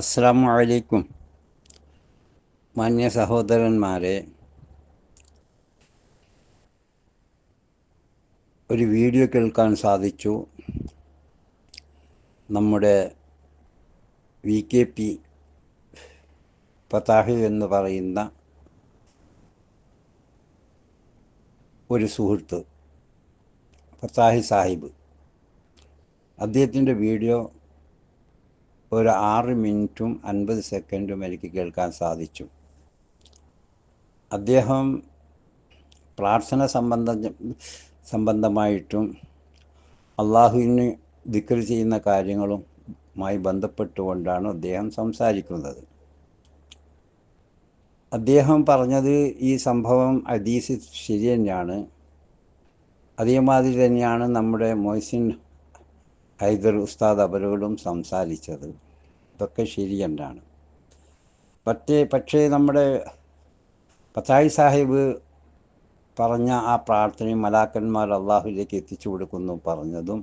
അസ്സാം അലൈക്കും മാന്യ സഹോദരന്മാരെ ഒരു വീഡിയോ കേൾക്കാൻ സാധിച്ചു. നമ്മുടെ വി കെ പി പതാഹി എന്ന് പറയുന്ന ഒരു സുഹൃത്ത് ഫത്താഹി സാഹിബ്. അദ്ദേഹത്തിന്റെ വീഡിയോ ഒരു ആറ് മിനിറ്റും അൻപത് സെക്കൻഡും എനിക്ക് കേൾക്കാൻ സാധിച്ചു. അദ്ദേഹം പ്രാർത്ഥന സംബന്ധ സംബന്ധമായിട്ടും അള്ളാഹുവിന് ദിക്കർ ചെയ്യുന്ന കാര്യങ്ങളുമായി ബന്ധപ്പെട്ടുകൊണ്ടാണ് അദ്ദേഹം സംസാരിക്കുന്നത്. അദ്ദേഹം പറഞ്ഞത് ഈ സംഭവം അദീസ് ശരി തന്നെയാണ്. അതേമാതിരി തന്നെയാണ് നമ്മുടെ മൊയ്സിൻ ഹൈദർ ഉസ്താദ് അവരോടും സംസാരിച്ചത്. ഇതൊക്കെ ശരി തന്നെയാണ് പക്ഷേ നമ്മുടെ പത്തായി സാഹിബ് പറഞ്ഞ ആ പ്രാർത്ഥനയും മലാക്കന്മാർ അള്ളാഹുലേക്ക് എത്തിച്ചു കൊടുക്കുന്നു പറഞ്ഞതും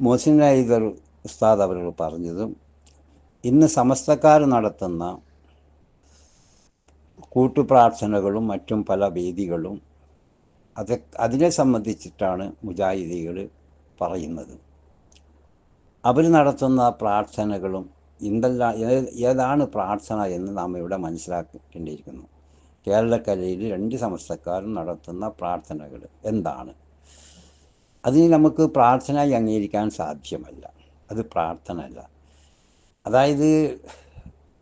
മോസിൻ ഹൈദർ ഉസ്താദ് അവരോട് പറഞ്ഞതും ഇന്ന് സമസ്തക്കാർ നടത്തുന്ന കൂട്ടുപ്രാർത്ഥനകളും മറ്റും പല വേദികളും അത് അതിനെ സംബന്ധിച്ചിട്ടാണ് മുജാഹിദികൾ പറയുന്നത്. അവർ നടത്തുന്ന പ്രാർത്ഥനകളും എന്തെല്ലാം ഏതാണ് പ്രാർത്ഥന എന്ന് നാം ഇവിടെ മനസ്സിലാക്കേണ്ടിയിരിക്കുന്നു. കേരളക്കരയിൽ രണ്ട് സമസ്തക്കാരും നടത്തുന്ന പ്രാർത്ഥനകൾ എന്താണ്? അതിന് നമുക്ക് പ്രാർത്ഥനയായി അംഗീകരിക്കാൻ സാധ്യമല്ല. അത് പ്രാർത്ഥന അല്ല അതായത്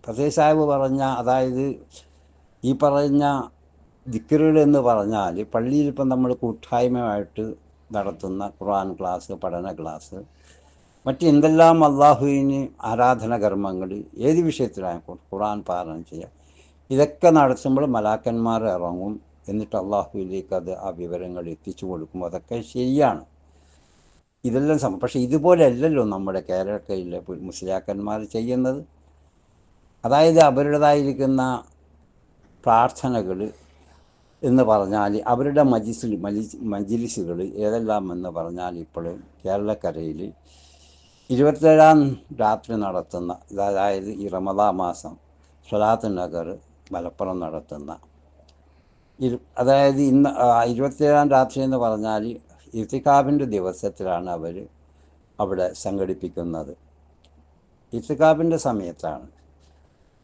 ഫസേ സാഹിബ് പറഞ്ഞ അതായത് ഈ പറഞ്ഞ ദിക്കറുകൾ എന്ന് പറഞ്ഞാൽ പള്ളിയിൽ ഇപ്പം നമ്മൾ കൂട്ടായ്മയായിട്ട് നടത്തുന്ന ഖുർആൻ ക്ലാസ് പഠന ക്ലാസ്. മറ്റ് എന്തെല്ലാം അള്ളാഹുവിന് ആരാധന കർമ്മങ്ങൾ ഏത് വിഷയത്തിലായിക്കോട്ടെ ഖുർആൻ പാരായണം ചെയ്യുക ഇതൊക്കെ നടത്തുമ്പോൾ മലാക്കന്മാർ ഇറങ്ങും. എന്നിട്ട് അള്ളാഹുവിലേക്ക് അത് ആ വിവരങ്ങൾ എത്തിച്ചു കൊടുക്കും. അതൊക്കെ ശരിയാണ്. ഇതെല്ലാം സം പക്ഷേ ഇതുപോലെ അല്ലല്ലോ നമ്മുടെ കേരളക്കയിലെ മുസ്ലിയാക്കന്മാർ ചെയ്യുന്നത്. അതായത് അവരുടേതായിരിക്കുന്ന പ്രാർത്ഥനകൾ എന്ന് പറഞ്ഞാൽ അവരുടെ മജിസിൽ മജിലിസുകൾ ഏതെല്ലാം എന്ന് പറഞ്ഞാൽ ഇപ്പോൾ കേരളക്കരയിൽ ഇരുപത്തേഴാം രാത്രി നടത്തുന്ന അതായത് ഈ റമദാ മാസം സ്വലാത്ത് നഗർ മലപ്പുറം നടത്തുന്ന ഇരു അതായത് ഇന്ന് ഇരുപത്തേഴാം രാത്രി എന്ന് പറഞ്ഞാൽ ഇർത്തിക്കാബിന്റെ ദിവസത്തിലാണ് അവർ അവിടെ സംഘടിപ്പിക്കുന്നത്. ഇർത്തിക്കാബിന്റെ സമയത്താണ്.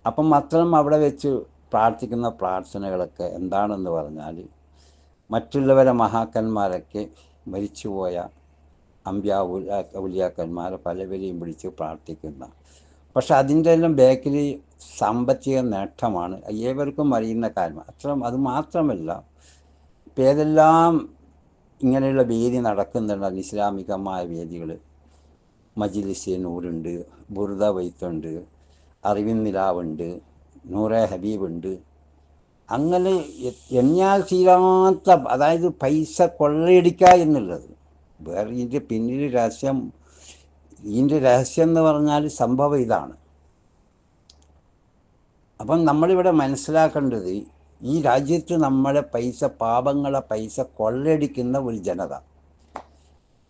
അപ്പം അത്തരം അവിടെ വെച്ച് പ്രാർത്ഥിക്കുന്ന പ്രാർത്ഥനകളൊക്കെ എന്താണെന്ന് പറഞ്ഞാൽ മറ്റുള്ളവരെ മഹാക്കന്മാരൊക്കെ മരിച്ചുപോയ അമ്പ്യാ ഉലിയാക്കന്മാരെ പലവരെയും വിളിച്ച് പ്രാർത്ഥിക്കുന്ന. പക്ഷെ അതിന്റെ എല്ലാം ബാക്കിൽ സാമ്പത്തിക നേട്ടമാണ്. ഏവർക്കും അറിയുന്ന കാര്യം അത്ര അത് മാത്രമല്ല ഇപ്പം ഏതെല്ലാം ഇങ്ങനെയുള്ള വേദി നടക്കുന്നുണ്ട്. ഇസ്ലാമികമായ വേദികൾ മജിലിസ് നൂറുണ്ട് ബുർദ വൈത്തുണ്ട് അറിവിൻ നിലാവുണ്ട് നൂറെ ഹബീബുണ്ട്. അങ്ങനെ എണ്ണാൽ തീരാത്ത അതായത് പൈസ കൊള്ളയടിക്കുക എന്നുള്ളത്. വേറെ ഇതിന്റെ പിന്നിൽ രഹസ്യം ഇതിന്റെ രഹസ്യം എന്ന് പറഞ്ഞാൽ സംഭവം ഇതാണ്. അപ്പം നമ്മളിവിടെ മനസ്സിലാക്കേണ്ടത് ഈ രാജ്യത്ത് നമ്മളെ പൈസ പാപങ്ങളെ പൈസ കൊള്ളയടിക്കുന്ന ഒരു ജനത.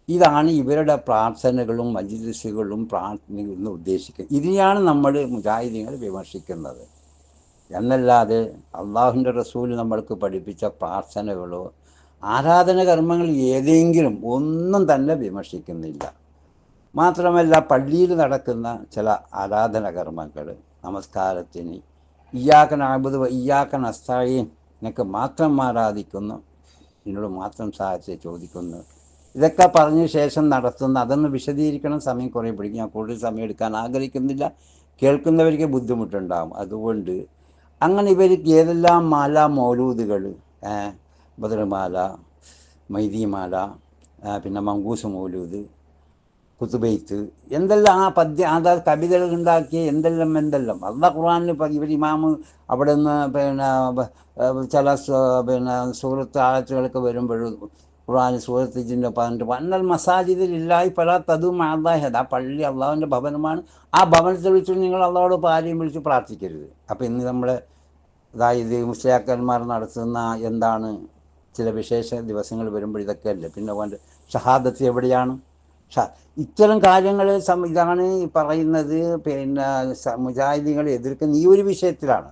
ഇതാണ് ഇവരുടെ പ്രാർത്ഥനകളും മജിലിസുകളും പ്രാർത്ഥനകളും ഉദ്ദേശിക്കുന്നത് ഇതിനെയാണ് നമ്മൾ മുജാഹിദീങ്ങൾ വിമർശിക്കുന്നത്. എന്നല്ലാതെ അള്ളാഹുവിന്റെ റസൂൽ നമ്മൾക്ക് പഠിപ്പിച്ച പ്രാർത്ഥനകളോ ആരാധന കർമ്മങ്ങൾ ഏതെങ്കിലും ഒന്നും തന്നെ വിമർശിക്കുന്നില്ല. മാത്രമല്ല പള്ളിയിൽ നടക്കുന്ന ചില ആരാധന കർമ്മങ്ങൾ നമസ്കാരത്തിന് ഇയാക്കൻ ആബുദ് ഇയാക്കൻ അസ്തായി നിനക്ക് മാത്രം ആരാധിക്കുന്നു എന്നോട് മാത്രം സഹായത്തെ ചോദിക്കുന്നു. ഇതൊക്കെ പറഞ്ഞ ശേഷം നടത്തുന്ന അതൊന്ന് വിശദീകരിക്കണം സമയം കുറേ പിടിക്കും ഞാൻ കൂടുതൽ സമയം എടുക്കാൻ ആഗ്രഹിക്കുന്നില്ല. കേൾക്കുന്നവർക്ക് ബുദ്ധിമുട്ടുണ്ടാകും അതുകൊണ്ട് അങ്ങനെ ഇവർക്ക് ഏതെല്ലാം മാല മൗലൂദുകൾ ബദർമാല മൈദിമാല പിന്നെ മങ്കൂസ് മൗലൂദ് കുത്തുബൈത്ത് എന്തെല്ലാം ആ പദ്യ അതായത് കവിതകൾ ഉണ്ടാക്കിയ എന്തെല്ലാം എന്തെല്ലാം. അള്ള ഖുർആാനിൽ ഇവർ ഇമാമ് അവിടെ നിന്ന് പിന്നെ ചില പിന്നെ സുഹൃത്ത് ആഴ്ചകളൊക്കെ വരുമ്പോഴും ഖുർആൻ സൂറത്തിന്റെ പറഞ്ഞിട്ട് വന്നൽ മസാജിദിൽ ഇല്ലായി പല തതു അള്ളാഹത് ആ പള്ളി അള്ളാഹുവിന്റെ ഭവനമാണ്. ആ ഭവനത്തിൽ വിളിച്ച് നിങ്ങൾ അള്ളാഹോട് പാലിയും വിളിച്ച് പ്രാർത്ഥിക്കരുത്. അപ്പോൾ ഇന്ന് നമ്മൾ അതായത് മുസ്ലിയാക്കന്മാർ നടത്തുന്ന എന്താണ് ചില വിശേഷ ദിവസങ്ങൾ വരുമ്പോൾ ഇതൊക്കെ അല്ലേ? പിന്നെ കൊണ്ട് ഷഹാദത്ത് എവിടെയാണ്? ഇത്തരം കാര്യങ്ങൾ ഇതാണ് പറയുന്നത്. പിന്നെ മുജാഹിദികളെ എതിർക്കുന്ന ഈ ഒരു വിഷയത്തിലാണ്.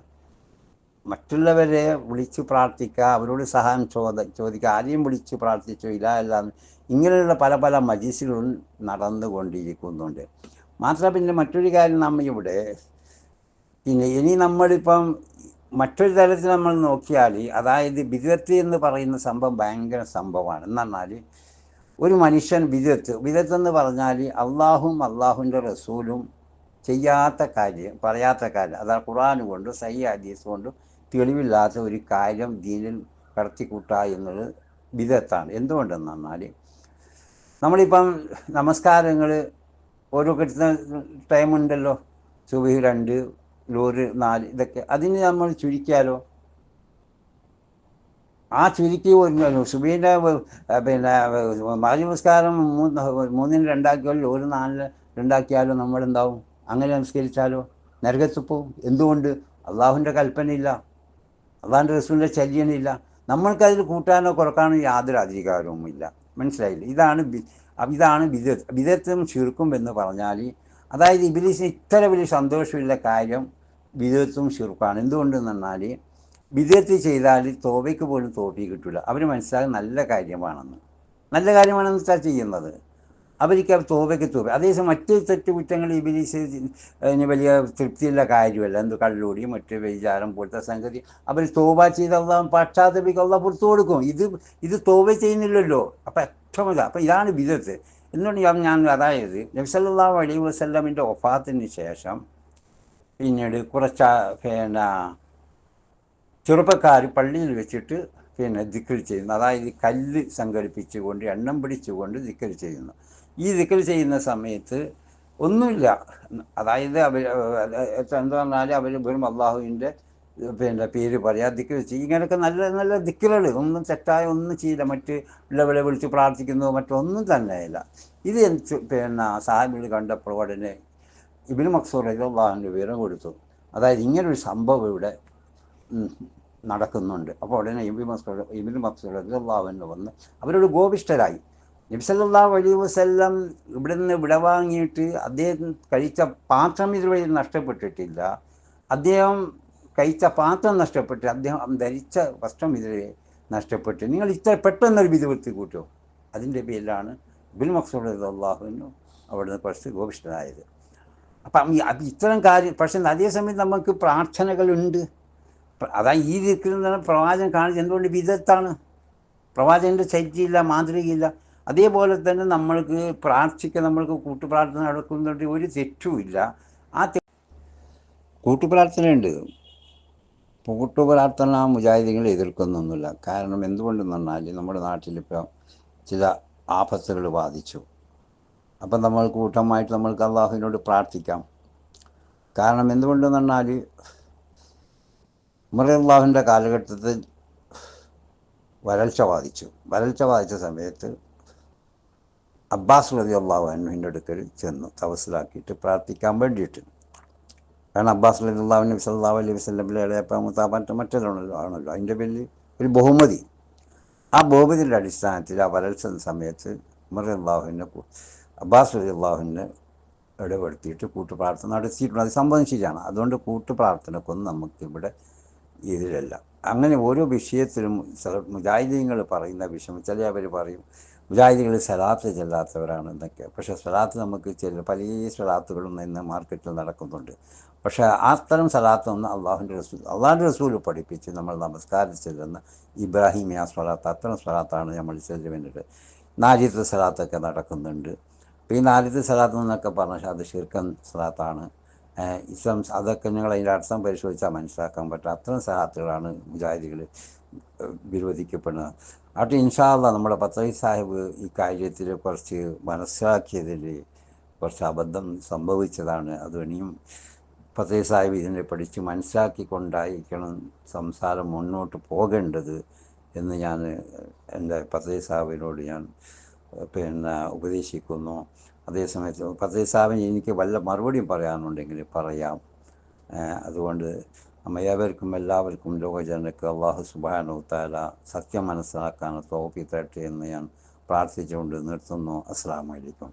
മറ്റുള്ളവരെ വിളിച്ചു പ്രാർത്ഥിക്കുക അവരോട് സഹായം ചോദ ചോദിക്കുക ആരെയും വിളിച്ചു പ്രാർത്ഥിച്ചോ ഇല്ല അല്ല ഇങ്ങനെയുള്ള പല പല മജീസുകളും നടന്നുകൊണ്ടിരിക്കുന്നുണ്ട്. മാത്രം പിന്നെ മറ്റൊരു കാര്യം നമ്മൾ ഇവിടെ പിന്നെ ഇനി നമ്മളിപ്പം മറ്റൊരു തരത്തിൽ നമ്മൾ നോക്കിയാൽ അതായത് ബിദത്ത് എന്ന് പറയുന്ന സംഭവം ഭയങ്കര സംഭവമാണ്. എന്ന് പറഞ്ഞാൽ ഒരു മനുഷ്യൻ ബിദത്ത് ബിദത്ത് എന്ന് പറഞ്ഞാൽ അള്ളാഹും അള്ളാഹുവിന്റെ റസൂലും ചെയ്യാത്ത കാര്യം പറയാത്ത കാര്യം. അതായത് ഖുറാൻ കൊണ്ടും സഹി ഹദീസ് കൊണ്ടും തെളിവില്ലാത്ത ഒരു കാര്യം ദീനിൽ കടത്തിക്കൂട്ടുക എന്നത് വിധത്താണ് എന്തുകൊണ്ടെന്ന് പറഞ്ഞാൽ നമ്മളിപ്പം നമസ്കാരങ്ങൾ ഓരോ കിട്ടുന്ന ടൈമുണ്ടല്ലോ സുബഹി രണ്ട് ലോറ് നാല് ഇതൊക്കെ. അതിന് നമ്മൾ ചുരുക്കിയാലോ? ആ ചുരുക്കി സുബീന്റെ പിന്നെ മകരി നമസ്കാരം മൂന്ന് മൂന്നിന് രണ്ടാക്കിയാലോ ഒരു നാലിന് രണ്ടാക്കിയാലോ നമ്മളെന്താവും? അങ്ങനെ നമസ്കരിച്ചാലോ? നരകത്ത് പോവും. എന്തുകൊണ്ട്? അള്ളാഹുവിന്റെ കൽപ്പനയില്ല. അള്ളാഹിന്റെ റസൂലിന്റെ ശല്യനില്ല നമ്മൾക്കതിൽ കൂട്ടാനോ കുറക്കാനോ യാതൊരു അധികാരവുമില്ല. മനസ്സിലായില്ല? ഇതാണ് ഇതാണ് വിദത്ത് വിദത്തും ചുരുക്കും എന്ന് പറഞ്ഞാൽ അതായത് ഇബിലീസിന് ഇത്ര വലിയ സന്തോഷമില്ല കാര്യം വിദത്തും ചുരുക്കാണ് എന്തുകൊണ്ടെന്ന് പറഞ്ഞാൽ വിദത്ത് ചെയ്താൽ തോവയ്ക്ക് പോലും തോപ്പി കിട്ടില്ല അവർ മനസ്സിലാകും നല്ല കാര്യമാണെന്ന്. നല്ല കാര്യമാണെന്ന് വെച്ചാൽ ചെയ്യുന്നത്. അവർക്ക് അവർ തോവയ്ക്ക് തോവ. അതേസമയം മറ്റ് തെറ്റുകുറ്റങ്ങൾ ഇബിലീസ് വലിയ തൃപ്തിയുള്ള കാര്യമല്ല. എന്ത് കള്ളൂടി മറ്റ് വ്യചാരം പോലത്തെ സംഗതി. അവർ തോവ ചെയ്ത് അള്ളാഹ് പുറത്തു കൊടുക്കും. ഇത് ഇത് തോവ ചെയ്യുന്നില്ലല്ലോ. അപ്പം ഇതാ അപ്പം ഇതാണ് വിധത്ത് എന്നുകൊണ്ട് ഞാൻ ഞാൻ അതായത് നബ്സല്ലാ അലൈഹി വസ്ലമിന്റെ ഒഫാത്തിന് ശേഷം പിന്നീട് കുറച്ച് പിന്നെ ചെറുപ്പക്കാർ പള്ളിയിൽ വെച്ചിട്ട് പിന്നെ ദിക്കൽ ചെയ്യുന്നു. അതായത് കല്ല് സംഘടിപ്പിച്ചുകൊണ്ട് എണ്ണം പിടിച്ചുകൊണ്ട് ദിക്കൽ ചെയ്യുന്നു. ഈ ദിക്കൽ ചെയ്യുന്ന സമയത്ത് ഒന്നുമില്ല. അതായത് അവർ എന്താ പറഞ്ഞാൽ അവർ വെറും അള്ളാഹുവിന്റെ പിന്നെ പേര് പറയാ ദിക്കൽ ചെയ്യും. ഇങ്ങനെയൊക്കെ നല്ല നല്ല ദിക്കലുകൾ ഒന്നും തെറ്റായ ഒന്നും ചെയ്യില്ല. മറ്റ് ഉള്ളവരെ വിളിച്ച് പ്രാർത്ഥിക്കുന്നു മറ്റൊന്നും തന്നെയില്ല ഇത് പിന്നെ സാഹിബിൽ കണ്ടപ്പോൾ ഉടനെ ഇബിന് മക്സൂർ അള്ളാഹുവിന്റെ വിവരം കൊടുത്തു. അതായത് ഇങ്ങനൊരു സംഭവം ഇവിടെ നടക്കുന്നുണ്ട്. അപ്പോൾ ഉടനെ ഇബിൻ മസ്കൂർ ഇബിൻ അള്ളാഹുവിന് വന്ന് അവരോട് ഗോപിഷ്ഠരായി. നബ്സല്ലാ അലൈഹി വസല്ലം ഇവിടെ നിന്ന് വിടവാങ്ങിയിട്ട് അദ്ദേഹം കഴിച്ച പാത്രം ഇതുവഴി നഷ്ടപ്പെട്ടിട്ടില്ല. അദ്ദേഹം കഴിച്ച പാത്രം നഷ്ടപ്പെട്ട് അദ്ദേഹം ധരിച്ച വസ്ത്രം ഇതുവരെ നഷ്ടപ്പെട്ട്. നിങ്ങൾ ഇത്ര പെട്ടെന്നൊരു വിധവൃത്തി കൂട്ടോ? അതിന്റെ പേരിലാണ് ബിൻ മക്സൂദ് അള്ളാഹുവിനും അവിടുന്ന് കുറച്ച് ഗോപിഷ്ഠനായത്. അപ്പം ഇത്തരം കാര്യം പക്ഷെ അതേസമയം നമുക്ക് പ്രാർത്ഥനകളുണ്ട്. പ്ര- അതാ ഈ നിൽക്കുന്ന പ്രവാചകൻ കാണിച്ച് എന്തുകൊണ്ട് വിദത്താണ് പ്രവാചകന്റെ ശൈലിയില്ല മാതൃകയില്ല അതേപോലെ തന്നെ നമ്മൾക്ക് പ്രാർത്ഥിക്കുക നമ്മൾക്ക് കൂട്ടുപ്രാർത്ഥന നടക്കുന്നുണ്ട് ഒരു തെറ്റുമില്ല ആ കൂട്ടുപ്രാർത്ഥനയുണ്ട്. കൂട്ടുപ്രാർത്ഥന മുജാഹിദികളെ എതിർക്കുന്നൊന്നുമില്ല. കാരണം എന്തുകൊണ്ടെന്ന് പറഞ്ഞാൽ നമ്മുടെ നാട്ടിലിപ്പോൾ ചില ആപത്തുകൾ ബാധിച്ചു. അപ്പം നമ്മൾ കൂട്ടമായിട്ട് നമ്മൾക്ക് അള്ളാഹുവിനോട് പ്രാർത്ഥിക്കാം. കാരണം എന്തുകൊണ്ടെന്ന് പറഞ്ഞാൽ ഉമർ അള്ളാഹുവിന്റെ കാലഘട്ടത്തിൽ വരൾച്ച ബാധിച്ചു. വരൾച്ച ബാധിച്ച സമയത്ത് അബ്ബാസ് റതി അള്ളാഹു അനുവിന്റെ അടുക്കൽ ചെന്നു തവസിലാക്കിയിട്ട് പ്രാർത്ഥിക്കാൻ വേണ്ടിയിട്ട്. കാരണം അബ്ബാസ് റതി അള്ളാഹു നബി സല്ലാഹു അലൈഹി വസ്ലമിലെ ഇളയപ്പ മുത്താപ്പാന്റെ മറ്റേതാണല്ലോ ആണല്ലോ. അതിന്റെ പേരിൽ ഒരു ബഹുമതി. ആ ബഹുമതിയുടെ അടിസ്ഥാനത്തിൽ ആ വരൾച്ച സമയത്ത് ഉമർ അള്ളാഹുവിനെ അബ്ബാസ് റതി അള്ളാഹുവിനെ ഇടപെടുത്തിയിട്ട് കൂട്ടുപ്രാർത്ഥന നടത്തിയിട്ടുണ്ട്. അത് സംബന്ധിച്ചിട്ടാണ് അതുകൊണ്ട് കൂട്ടുപ്രാർത്ഥനക്കൊന്നും നമുക്കിവിടെ ഇതിലല്ല. അങ്ങനെ ഓരോ വിഷയത്തിലും മുജാഹിദീങ്ങൾ പറയുന്ന വിഷയം ചില അവർ പറയും മുജാഹിദികൾ സലാത്ത് ചെല്ലാത്തവരാണ് എന്നൊക്കെ. പക്ഷേ സലാത്ത് നമുക്ക് ചില പല സലാത്തുകളും ഇന്ന് മാർക്കറ്റിൽ നടക്കുന്നുണ്ട്. പക്ഷേ ആ തരം സലാത്തൊന്നും അള്ളാഹുന്റെ റസൂൽ അള്ളാഹുന്റെ റസൂൽ പഠിപ്പിച്ച് നമ്മൾ നമസ്കാരം ചെല്ലുന്ന ആ സ്വലാത്ത് അത്തരം സ്വലാത്താണ് നമ്മൾ ചെല്ലുവേണ്ടത് നാലിത്തെ സലാത്തൊക്കെ നടക്കുന്നുണ്ട്. അപ്പോൾ ഈ നാലിത്തെ സലാത്ത് എന്നൊക്കെ പറഞ്ഞാൽ അത് ഷിർക്കൻ സലാത്താണ്. ഇസ്ലാം അതൊക്കെ ഞങ്ങൾ അതിന്റെ അർത്ഥം പരിശോധിച്ചാൽ മനസ്സിലാക്കാൻ പറ്റും. അത്തരം സഹാത്തുകളാണ് മുജാഹിദികൾ വിരോധിക്കപ്പെടുന്നത്. അവിടെ ഇൻഷാല്ല നമ്മുടെ പത്രി സാഹിബ് ഈ കാര്യത്തിൽ കുറച്ച് മനസ്സിലാക്കിയതിൽ കുറച്ച് അബദ്ധം സംഭവിച്ചതാണ്. അത് ഇനിയും പത്തൈ സാഹിബ് ഇതിനെ പഠിച്ച് മനസ്സിലാക്കിക്കൊണ്ടായിരിക്കണം സംസാരം മുന്നോട്ട് പോകേണ്ടത് എന്ന് ഞാൻ എന്റെ പത്രി സാഹിബിനോട് ഞാൻ പിന്നെ ഉപദേശിക്കുന്നു. അതേസമയത്ത് പത്തൈ സാഹിബിന് എനിക്ക് വല്ല മറുപടിയും പറയാനുണ്ടെങ്കിൽ പറയാം. അതുകൊണ്ട് നമ്മ ഏവർക്കും എല്ലാവർക്കും ലോകജനക്ക് അള്ളാഹു സുബാനു താല സത്യം മനസ്സിലാക്കാൻ തോപ്പി തരട്ടെ എന്ന് ഞാൻ പ്രാർത്ഥിച്ചുകൊണ്ട് നിർത്തുന്നു. അസ്സാം വലൈക്കും